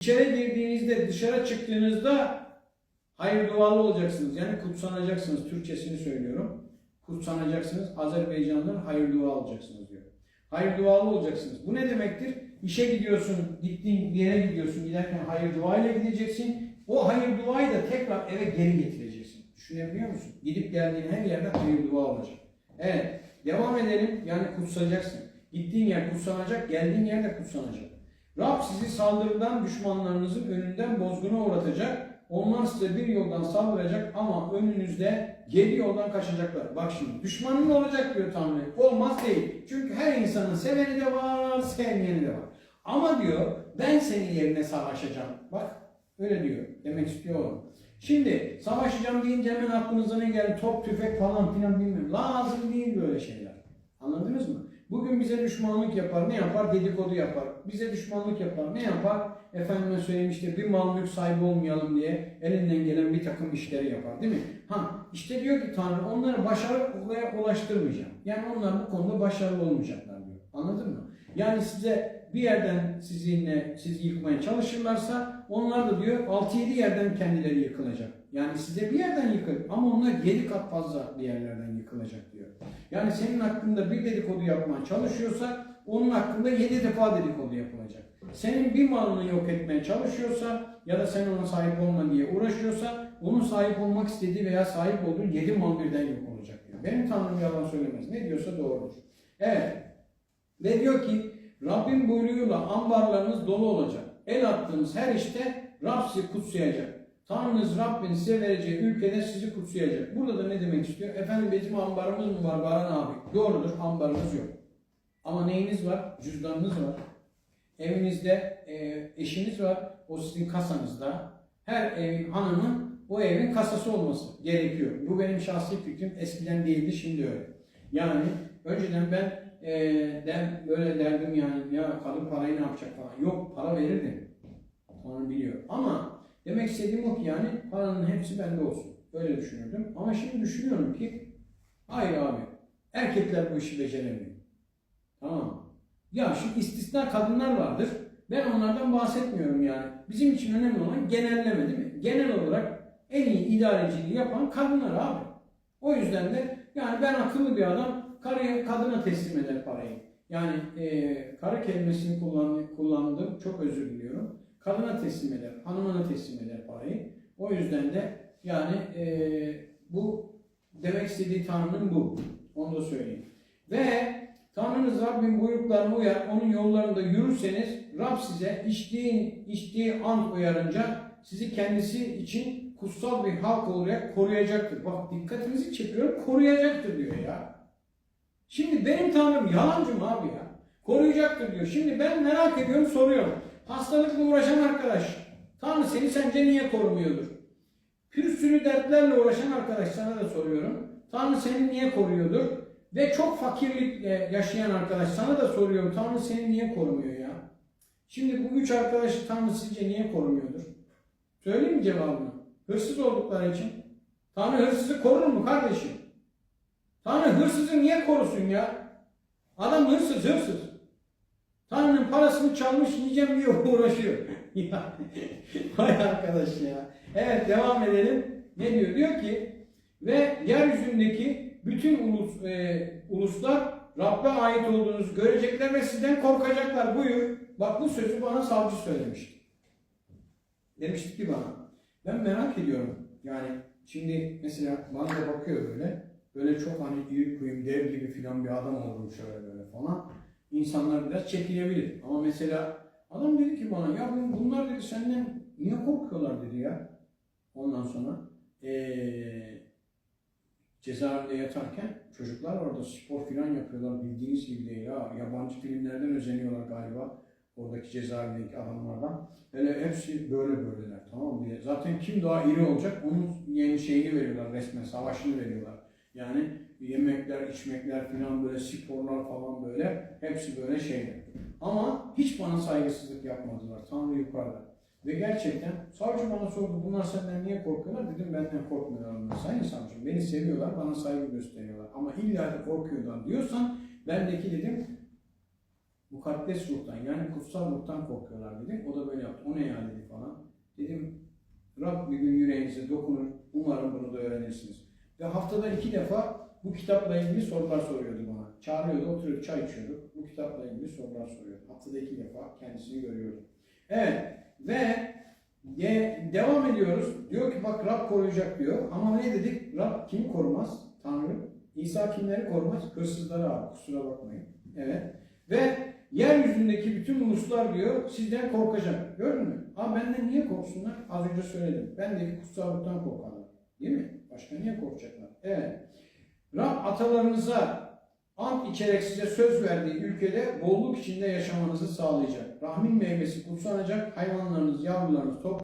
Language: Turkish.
İçeri girdiğinizde, dışarı çıktığınızda hayır dualı olacaksınız. Yani kutsanacaksınız. Türkçesini söylüyorum. Kutsanacaksınız. Azerbaycan'dan hayır dua alacaksınız diyor. Hayır dualı olacaksınız. Bu ne demektir? İşe gidiyorsun, gittiğin yere gidiyorsun. Giderken hayır dua ile gideceksin. O hayır duayı da tekrar eve geri getireceksin. Düşünebiliyor musun? Gidip geldiğin her yerde hayır dua olacak. Evet. Devam edelim. Yani kutsayacaksın. Gittiğin yer kutsanacak, geldiğin yer de kutsanacak. Rab sizi saldırıdan düşmanlarınızın önünden bozguna uğratacak. Onlar size bir yoldan saldıracak ama önünüzde yedi yoldan kaçacaklar. Bak şimdi düşmanın olacak diyor Tanrı. Olmaz değil. Çünkü her insanın seveni de var, sevmeyeni de var. Ama diyor ben senin yerine savaşacağım. Bak öyle diyor. Demek istiyor o. Şimdi savaşacağım deyince hemen aklınıza ne geldi? Top, tüfek falan filan bilmiyorum. Lazım değil böyle şeyler. Anladınız mı? Bugün bize düşmanlık yapar. Ne yapar? Dedikodu yapar. Bize düşmanlık yapar. Ne yapar? Efendime söyleyeyim işte bir mal mülk sahibi olmayalım diye elinden gelen bir takım işleri yapar. Değil mi? Ha işte diyor ki Tanrı onları başarıya ulaştırmayacağım. Yani onlar bu konuda başarılı olmayacaklar diyor. Anladın mı? Yani size bir yerden sizinle sizi yıkmaya çalışırlarsa onlar da diyor 6-7 yerden kendileri yıkılacak. Yani size bir yerden yıkıl ama onlar 7 kat fazla bir yerlerden yıkılacak diyor. Yani senin hakkında bir dedikodu yapmaya çalışıyorsa onun hakkında 7 defa dedikodu yapılacak. Senin bir malını yok etmeye çalışıyorsa ya da sen ona sahip olma diye uğraşıyorsa onun sahip olmak istediği veya sahip olduğu 7 mal birden yok olacak diyor. Benim Tanrım yalan söylemez. Ne diyorsa doğrudur. Evet. Ve diyor ki Rabbin buyruğuyla ambarlarınız dolu olacak. El attığınız her işte Rab sizi kutsayacak. Tanrınız Rabbin size vereceği ülkede sizi kutsayacak. Burada da ne demek istiyor? Efendim bizim ambarımız mı var Baran abi? Doğrudur ambarımız yok. Ama neyiniz var? Cüzdanınız var. Evinizde e, eşiniz var. O sizin kasanızda. Her ev hanımın o evin kasası olması gerekiyor. Bu benim şahsi fikrim. Eskiden değildi şimdi öyle. Yani önceden ben e, den, böyle derdim yani ya kadın parayı ne yapacak falan. Yok para verirdim. Onu biliyor. Ama demek istediğim o ki yani paranın hepsi bende olsun. Öyle düşünürdüm. Ama şimdi düşünüyorum ki hayır abi erkekler bu işi beceremiyor. Tamam? Ya şu istisna kadınlar vardır. Ben onlardan bahsetmiyorum yani. Bizim için önemli olan genelleme değil mi? Genel olarak en iyi idareciliği yapan kadınlar abi. O yüzden de yani ben akıllı bir adam karıya, kadına teslim eder parayı. Yani e, karı kelimesini kullan, kullandım. Çok özür diliyorum. Kadına teslim eder, hanımına teslim eder parayı. O yüzden de yani e, bu demek istediği Tanrı'nın bu. Onu da söyleyeyim. Ve Tanrınız Rabbin buyruklarına uyar, onun yollarında yürürseniz Rab size içtiğin, içtiği ant uyarınca sizi kendisi için kutsal bir halk olarak koruyacaktır. Bak dikkatinizi çekiyorum, koruyacaktır diyor ya. Şimdi benim Tanrım yalancı mı abi ya? Koruyacaktır diyor. Şimdi ben merak ediyorum, soruyorum. Hastalıkla uğraşan arkadaş, Tanrı seni sence niye korumuyordur? Bir sürü dertlerle uğraşan arkadaş sana da soruyorum. Tanrı seni niye koruyordur? Ve çok fakirlikle yaşayan arkadaş sana da soruyorum. Tanrı seni niye korumuyor ya? Şimdi bu üç arkadaşı Tanrı sizce niye korumuyordur? Söyleyeyim mi cevabını? Hırsız oldukları için. Tanrı hırsızı korur mu kardeşim? Tanrı hırsızı niye korusun ya? Adam hırsız hırsız. Tanrı'nın parasını çalmış yiyeceğim diye uğraşıyor. Vay arkadaş ya. Evet devam edelim. Ne diyor? Diyor ki ve yeryüzündeki bütün ulus, e, uluslar Rabbe ait olduğunuzu görecekler ve sizden korkacaklar. Buyur. Bak bu sözü bana savcı söylemişti. Demişti ki bana. Ben merak ediyorum. Yani şimdi mesela bana da bakıyor böyle. Böyle çok hani iri kuyum dev gibi filan bir adam oldum şöyle böyle falan. İnsanlar biraz çekilebilir. Ama mesela adam dedi ki bana ya bu- bunlar dedi senden niye korkuyorlar dedi ya. Ondan sonra eee cezaevinde yatarken çocuklar orada spor filan yapıyorlar bildiğiniz gibi değil ha. Yabancı filmlerden özeniyorlar galiba. Oradaki cezaevindeki adamlardan. Böyle hepsi böyle böyleler tamam mı? Zaten kim daha iri olacak onun yeni şeyini veriyorlar resmen savaşını veriyorlar. Yani yemekler, içmekler filan böyle sporlar falan böyle hepsi böyle şeyler. Ama hiç bana saygısızlık yapmadılar. Tanrı yukarıda. Ve gerçekten savcı bana sordu bunlar senden niye korkuyorlar? Dedim benden korkmuyorlar onlar. Sayın savcım beni seviyorlar bana saygı gösteriyorlar. Ama illa da korkuyorlar diyorsan bendeki dedim mukaddes ruhtan yani kutsal ruhtan korkuyorlar dedim. O da böyle yaptı. O ne yani elinize dokunur. Umarım bunu da öğrenirsiniz. Ve haftada iki defa bu kitapla ilgili sorular soruyordu bana. Çağırıyordu, oturup çay içiyorduk. Bu kitapla ilgili sorular soruyordu. Haftada defa kendisini görüyordum. Evet ve de- devam ediyoruz. Diyor ki bak Rab koruyacak diyor. Ama ne dedik? Rab kimi korumaz? Tanrı. İsa kimleri korumaz? Hırsızları abi. Kusura bakmayın. Evet. Ve yeryüzündeki bütün uluslar diyor sizden korkacak. Gördün mü? Ha benden niye korksunlar? Az önce söyledim. Bendeki kutsallıktan korkarlar. Değil mi? Başka niye korkacaklar? Evet. Rab atalarınıza ant içerek size söz verdiği ülkede bolluk içinde yaşamanızı sağlayacak. Rahmin meyvesi kutsanacak, hayvanlarınız, yavrularınız, top